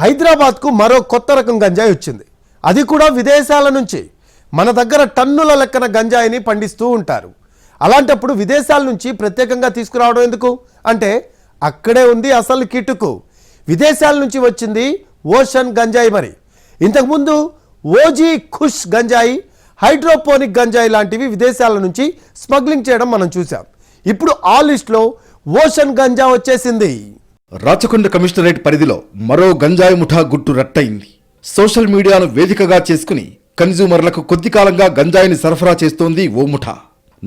హైదరాబాద్కు మరో కొత్త రకం గంజాయి వచ్చింది. అది కూడా విదేశాల నుంచి. మన దగ్గర టన్నుల లెక్కన గంజాయిని పండిస్తూ ఉంటారు. అలాంటప్పుడు విదేశాల నుంచి ప్రత్యేకంగా తీసుకురావడం ఎందుకు? అంటే అక్కడే ఉంది అసలు కిటుకు. విదేశాల నుంచి వచ్చింది ఓషన్ గంజాయి మరి. ఇంతకుముందు ఓజీ ఖుష్ గంజాయి హైడ్రోపోనిక్ గంజాయి లాంటివి విదేశాల నుంచి స్మగ్లింగ్ చేయడం మనం చూసాం ఇప్పుడు ఆ లిస్ట్లో ఓషన్ గంజా వచ్చేసింది. రాచకొండ కమిషనరేట్ పరిధిలో మరో గంజాయి ముఠా గుట్టు రట్టయింది. సోషల్ మీడియాను వేదికగా చేసుకుని కన్జ్యూమర్లకు కొద్ది కాలంగా గంజాయిని సరఫరా చేస్తోంది ఓ ముఠా.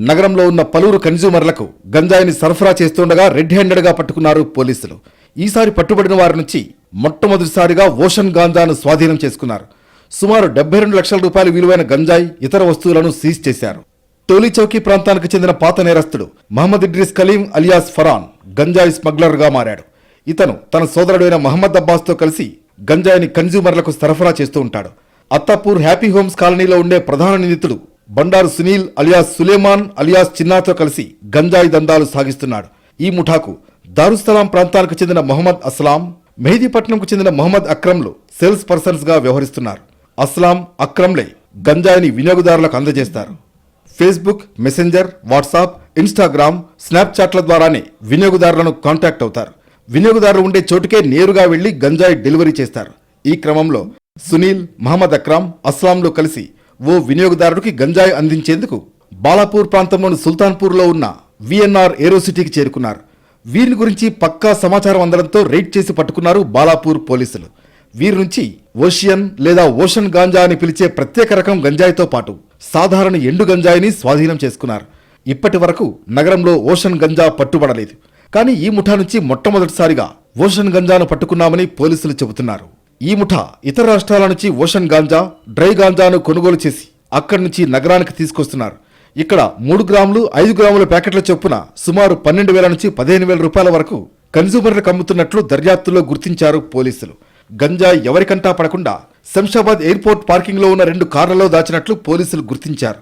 నగరంలో ఉన్న పలువురు కన్జ్యూమర్లకు గంజాయిని సరఫరా చేస్తుండగా రెడ్ హ్యాండెడ్గా పట్టుకున్నారు పోలీసులు. ఈసారి పట్టుబడిన వారి నుంచి మొట్టమొదటిసారిగా ఓషన్ గాంజాను స్వాధీనం చేసుకున్నారు. సుమారు డెబ్బై రెండు లక్షల రూపాయల విలువైన గంజాయి ఇతర వస్తువులను సీజ్ చేశారు. టోలీచౌకీ ప్రాంతానికి చెందిన పాత నేరస్తుడు మహమ్మద్ ఇడ్రిస్ కలీం అలియాస్ ఫరాన్ గంజాయి స్మగ్లర్గా మారాడు. ఇతను తన సోదరుడైన మహమ్మద్ అబ్బాస్తో కలిసి గంజాయిని కన్జ్యూమర్లకు సరఫరా చేస్తూ ఉంటాడు. అత్తాపూర్ హ్యాపీ హోమ్స్ కాలనీలో ఉండే ప్రధాన నిందితుడు బండారు సునీల్ అలియాస్ సులేమాన్ అలియాస్ చిన్నాతో కలిసి గంజాయి దందాలు సాగిస్తున్నాడు. ఈ ముఠాకు దారుస్తలాం ప్రాంతానికి చెందిన మొహమ్మద్ అస్లాం మెహదీపట్నంకు చెందిన మొహమ్మద్ అక్రమ్లు సేల్స్ పర్సన్స్గా వ్యవహరిస్తున్నారు. అస్లాం అక్రమ్లే గంజాయిని వినియోగదారులకు అందజేస్తారు. ఫేస్బుక్ మెసెంజర్ వాట్సాప్ ఇన్స్టాగ్రామ్ స్నాప్చాట్ల ద్వారానే వినియోగదారులను కాంటాక్ట్ అవుతారు. వినియోగదారులు ఉండే చోటుకే నేరుగా వెళ్ళి గంజాయి డెలివరీ చేస్తారు. ఈ క్రమంలో సునీల్ మహమ్మద్ అక్రామ్ అస్లాంలు కలిసి ఓ వినియోగదారుడికి గంజాయి అందించేందుకు బాలాపూర్ ప్రాంతంలోని సుల్తాన్పూర్లో ఉన్న విఎన్ఆర్ ఏరోసిటీకి చేరుకున్నారు. వీరిని గురించి పక్కా సమాచారం అందడంతో రైడ్ చేసి పట్టుకున్నారు బాలాపూర్ పోలీసులు. వీరి నుంచి ఓషియన్ లేదా ఓషన్ గాంజా అని పిలిచే ప్రత్యేక రకం గంజాయితో పాటు సాధారణ ఎండు గంజాయిని స్వాధీనం చేసుకున్నారు. ఇప్పటి వరకు నగరంలో ఓషన్ గంజా పట్టుబడలేదు. కానీ ఈ ముఠా నుంచి మొట్టమొదటిసారిగా ఓషన్ గంజాను పట్టుకున్నామని పోలీసులు చెబుతున్నారు. ఈ ముఠా ఇతర రాష్ట్రాల నుంచి ఓషన్ గాంజా డ్రై గాంజాను కొనుగోలు చేసి అక్కడి నుంచి నగరానికి తీసుకొస్తున్నారు. ఇక్కడ మూడు గ్రాములు ఐదు గ్రాముల ప్యాకెట్ల చొప్పున సుమారు పన్నెండు వేల నుంచి పదిహేను వేల రూపాయల వరకు కన్సూమర్లకు అమ్ముతున్నట్లు దర్యాప్తులో గుర్తించారు పోలీసులు. గంజా ఎవరికంటా పడకుండా శంషాబాద్ ఎయిర్పోర్ట్ పార్కింగ్లో ఉన్న రెండు కార్లలో దాచినట్లు పోలీసులు గుర్తించారు.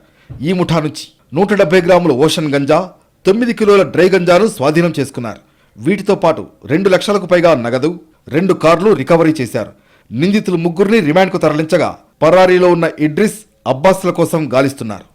ఈ ముఠా నుంచి నూట డెబ్బై గ్రాముల ఓషన్ గంజా తొమ్మిది కిలోల డ్రై గంజాను స్వాధీనం చేసుకున్నారు. వీటితో పాటు రెండు లక్షలకు పైగా నగదు రెండు కార్లు రికవరీ చేశారు. నిందితులు ముగ్గురిని రిమాండ్కు తరలించగా పరారీలో ఉన్న ఇడ్రిస్ అబ్బాస్ల కోసం గాలిస్తున్నారు.